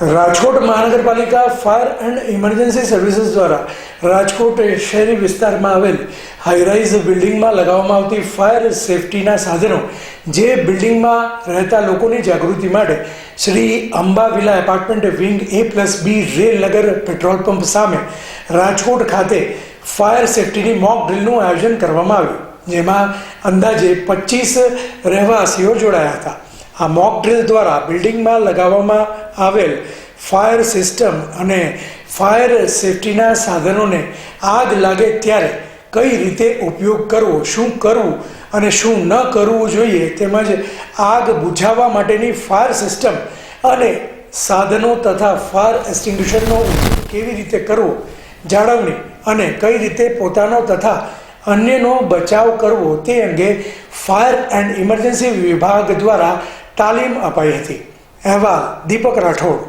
રાજકોટ મહાનગરપાલિકા fire and emergency services દ્વારા રાજકોટ શહેરી વિસ્તારમાં આવેલ હાઈરાઇઝ બિલ્ડિંગમાં લગાવવામાં આવતી ફાયર સેફટીના સાધનો, જે બિલ્ડિંગમાં રહેતા લોકોની જાગૃતિ માટે Shri Amba villa apartment wing A plus B Railnagar petrol pump સામે રાજકોટ ખાતે ફાયર સેફટીની મોક ડ્રીલનું આયોજન કરવામાં આવ્યું, જેમાં અંદાજે પચીસ રહેવાસીઓ જોડાયા હતા. આ મોક ડ્રિલ દ્વારા બિલ્ડિંગમાં લગાવવામાં આવેલ ફાયર સિસ્ટમ અને ફાયર સેફટીના સાધનોને આગ લાગે ત્યારે કઈ રીતે ઉપયોગ કરવો, શું કરવું અને શું ન કરવું જોઈએ તેમજ આગ બુઝાવવા માટેની ફાયર સિસ્ટમ અને સાધનો તથા ફાયર એક્સટિંગ્યુશરનો ઉપયોગ કેવી રીતે કરવો જાળવણી અને કઈ રીતે પોતાનો તથા અન્યનો બચાવ કરવો તે અંગે ફાયર એન્ડ ઇમરજન્સી વિભાગ દ્વારા તાલીમ અપાઈ હતી. અહેવાલ દીપક રાઠોડ.